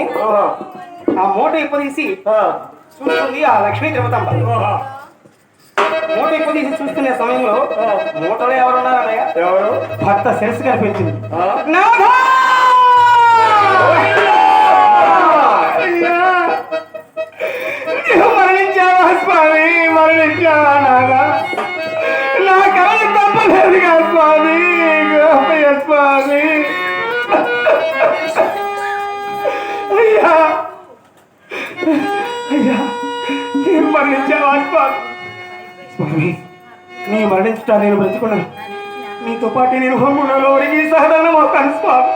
అని ఓహో. ఆ మూట ఆ. చూస్తుంది ఆ లక్ష్మీ తిరుమతంబ. మూట ఇప్పదీసి చూస్తున్న సమయంలో మూటలో ఎవరున్నారన్నయ్య ఎవరు? భర్త శిరస్సు కనిపించింది. మరణించావా స్వామి? మరణించావా నాదా స్వామి స్వామి నీ మరణించుట నేను బ్రతికున్నాను. నీతో పాటు నేను హోములలో ఒరిగి సహనం అవుతాను స్వామి.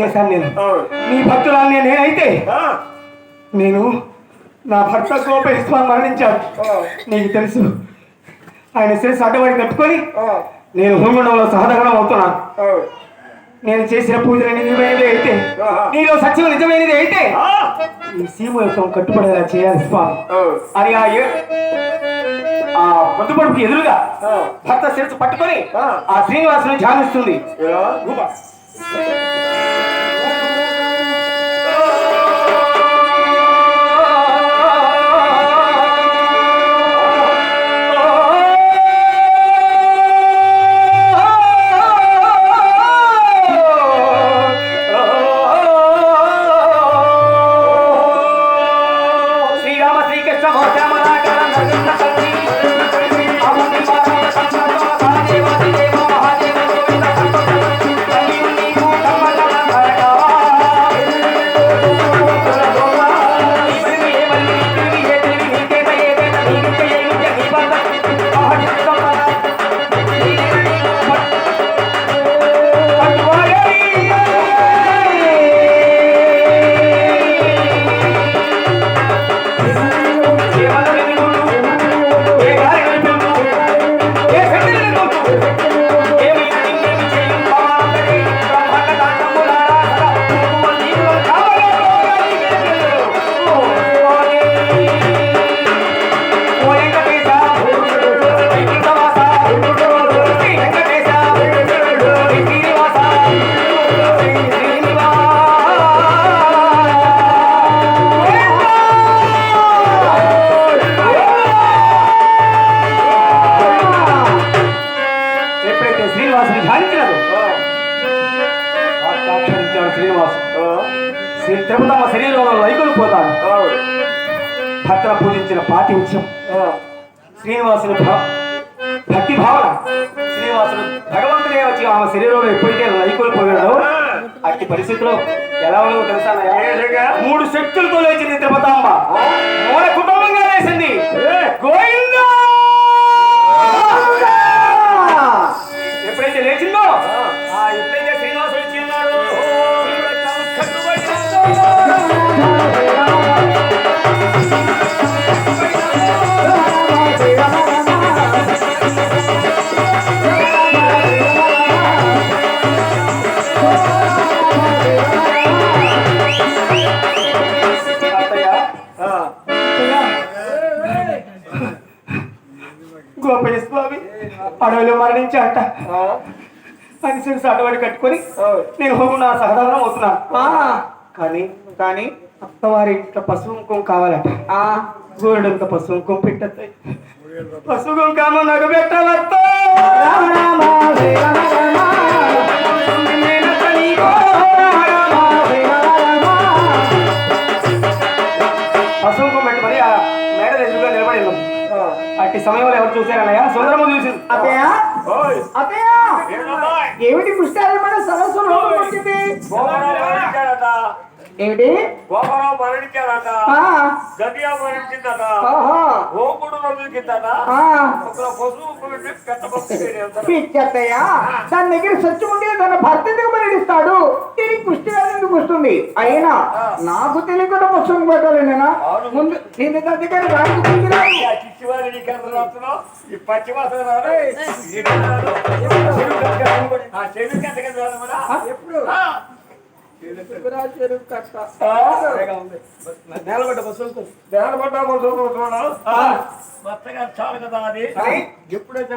చేశాను నేను. నీ భక్తురాల్ని నేనైతే. నేను నా భర్త గోపేశ్వర మరణించాడు ఆ. నీకు తెలుసు ఆయన శిరస్సు అడ్డవాడి కట్టుకొని ఆ. నేను హోమండంలో సహదగనం అవుతున్నాను. నేను చేసిన పూజలు నిజమైనది అయితే. నీలో సత్యం నిజమైనది అయితే ఆ. ఈ సీమ యొక్క కట్టుబడేలా చేయాలి స్వామి. అని ఆ ఆ పొద్దుపడుపు ఎదురుగా. భర్త శిరస్సు పట్టుకొని ఆ. ఆ శ్రీనివాసుని ధ్యానిస్తుంది శ్రీ తిరుపతమ్మ శరీరంలో వైకులు పోతాడు భర్తను పూజించిన పాతి ఉత్సవం. శ్రీనివాసుని భక్తి భావన. శ్రీనివాసుడు భగవంతుడే వచ్చి ఆమె శరీరంలో ఎప్పుడైతే లైకులు పోయాడో అట్టి పరిస్థితిలో ఎలా ఉన్నదో తెలుసా? మూడు శక్తులతో లేచింది తిరుపతమ్మ మూల కుటుంబంగా లేచింది. గోవిందా మరణించి అంట మనిషిని అడవాడి కట్టుకొని నేను హోము నా సహదానం అవుతున్నాను. కానీ కానీ అత్తవారి ఇంట్లో పసుపు కుంకుమ కావాలట. గోరుడంత పసుపు కుంకుమ పెట్టద్దు. పసుపు కుంకుమ పెట్టాలత్త. అట్టి సమయంలో ఎవరు చూశారన్నయ్య సుందరమ్మ చూసింది. అత్తయ్య? ఏమిటి పుష్టాలమైన సరస్సులో వచ్చింది ఏమిటి? గోపరావు మరణించాడట. గదియా మరణించిందట. గోకుడు పశువు పిచ్చత్తయ్య దాని దగ్గర సత్యం ఉండి తన భర్త ఎందుకు మరణిస్తాడు? వస్తుంది అయినా నాకు తెలియకుండా పుస్తకం పెట్టాలి నేను? ముందు నేను దగ్గర రాజు. ఎప్పుడు. మొత్తగా చాలు కదా అది? ఎప్పుడైతే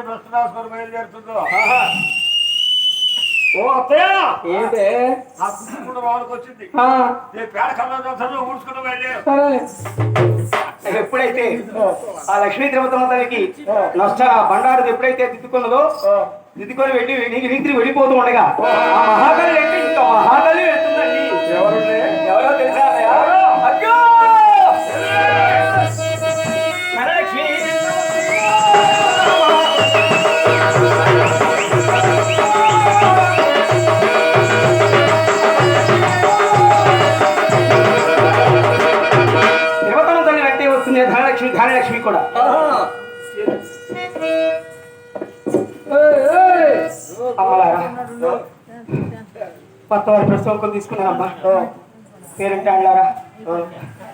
బయలుదేరుతుందో? ఓ అత్తయ్య! ఏంటే? ఆ కుటుంబం వాళ్ళకి వచ్చింది. నేను పేడ కళ్ళ ఎప్పుడైతే ఆ లక్ష్మీ తిరుపతమ్మ తల్లికి నష్ట బండారు ఎప్పుడైతే దిద్దుకున్నదో దిద్దుకొని వెళ్ళి నీకు నీతిని వెళ్ళిపోతూ ఉండగా ఆ. వస్తుంది ధనలక్ష్మి కూడా. అమ్మలారా కొత్త వారి ప్రసవం తీసుకున్నానమ్మా పేరెంట్ అండారా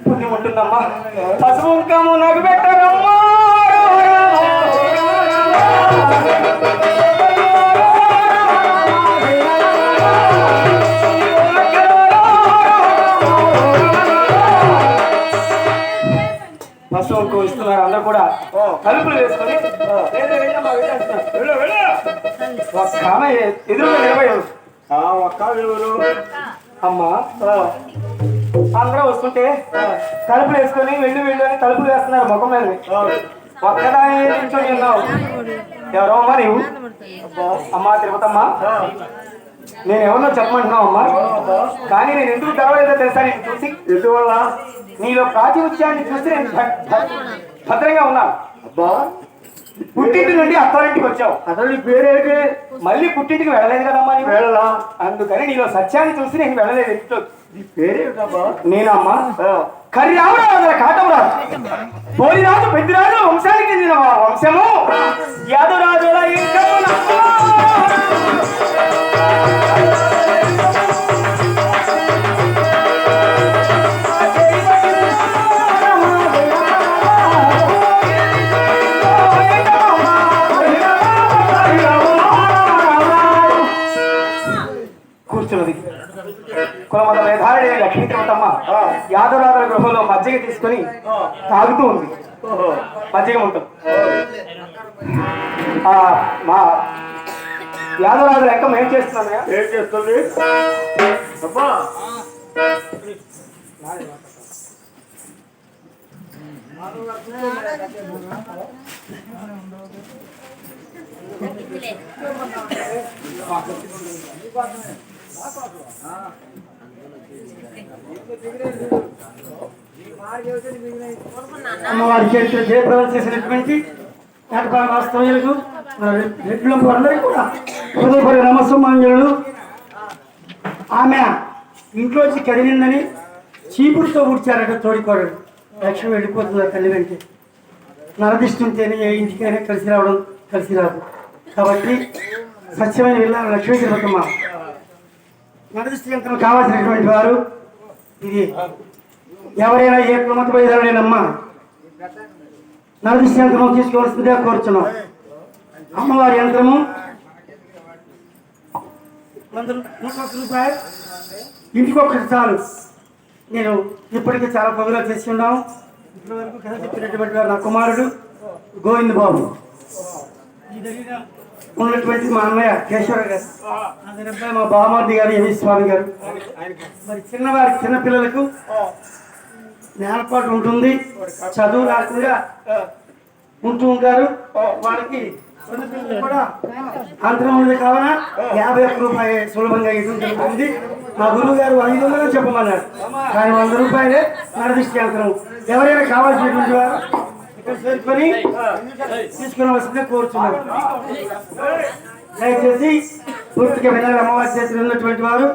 పుణ్యం ఉంటుందమ్మా. పసుపు కుంకము కూడా తలుపులు వేసుకొని. ఒక్క ఆమె ఎదురుగా నిలబడి ఒక్క అమ్మా. అందరూ వస్తుంటే తలుపులు వేసుకొని వెళ్ళి వెళ్ళి అని తలుపులు వేస్తున్నారు ముఖం మీద. ఒక్కదాని నిల్చొని ఉన్నావు. ఎవరో అమ్మా నీవు? అమ్మా తిరుపతమ్మా? నేను ఎవరినో చెప్పమంటున్నావు అమ్మా? కానీ నేను ఎందుకు తెరవలేదో తెలుసా నేను చూసి? ఎందువల్ల? నీలో ప్రాతినిధ్యాన్ని చూసి నేను భద్రంగా ఉన్నాను. అబ్బా. పుట్టింటి నుండి అత్తారింటికి వచ్చావు. అసలు నీ పేరేంటి మళ్ళీ పుట్టింటికి వెళ్ళలేదు కదమ్మా నీవు వెళ్ళలా. అందుకని నీలో సత్యాన్ని చూసి నేను వెళ్ళలేదు ఇంట్లో. నీ పేరేమిటబ్బా నేనమ్మా. కర్యావరాజుల కాటవరాజు పోలిరాజు పెద్దిరాజు వంశానికి చెందిన వంశము. యాదవరాజుల ఇంకమున. యాదవరాజుల గృహంలో మజ్జిగ తీసుకొని తాగుతూ ఉంది. మజ్జిగ ఉంటుంది ఆ, మా యాదవరాజు లెక్క మేము చేస్తున్నామయ్యా ఏం చేస్తుంది? అబ్బా. అమ్మవారి చరిత్ర జయప్రదం చేసినటువంటి ఏటపాల వాస్తవ్యులకు రెడ్లంపు అందరికీ కూడా హృదయపడి నమస్సమాంజలు. ఆమె ఇంట్లోంచి కదిలిందని చీపురుతో ఊడ్చారట తోడికోడలు. లక్ష్మి వెళ్ళిపోతుంది ఆ తల్లి వెంటే? నరదిస్తుంటేనే ఏ ఇంటికైనా కలిసి రావడం కలిసి రాదు. కాబట్టి సత్యమైన వెళ్ళాలి లక్ష్మీ తిరుపతమ్మ నరదిష్టి యంత్రం కావాల్సినటువంటి వారు ఇది ఎవరైనా ఏ కులమత బయలుదేరలేనమ్మా నరదృష్టి యంత్రం తీసుకోవాల్సిందిగా కోరుచున్నాం. అమ్మవారి యంత్రము వంద నూట రూపాయలు. ఇంటికి చాలు. నేను ఇప్పటికీ చాలా పనులు చేసి ఉన్నాము ఇప్పటివరకు కథ చెప్పినటువంటి వారు నా కుమారుడు గోవింద్ బాబు. ఉన్నటువంటి మా అన్నయ్య కేశవర గారు. అబ్బాయి మా బామార్ది గారు యమీ స్వామి గారు. మరి చిన్నవారి చిన్నపిల్లలకు నేలపాటు ఉంటుంది. చదువు రాకుండా ఉంటూ ఉంటారు. వాళ్ళకి కూడా అంతరం ఉన్నది కావున యాభై ఒక్క రూపాయి సులభంగా ఇవ్వడం జరుగుతుంది. మా గురువు గారు ఐదు వందలు చెప్పమన్నారు. కానీ వంద రూపాయలే నరదిష్టి అంతరం. ఎవరైనా కావాల్సినటువంటి వారు ఇక్కడ చేరుకొని తీసుకుని వస్తుందే దయచేసి పూర్తిగా వినాలి అమ్మవారి చేతులు ఉన్నటువంటి వారు.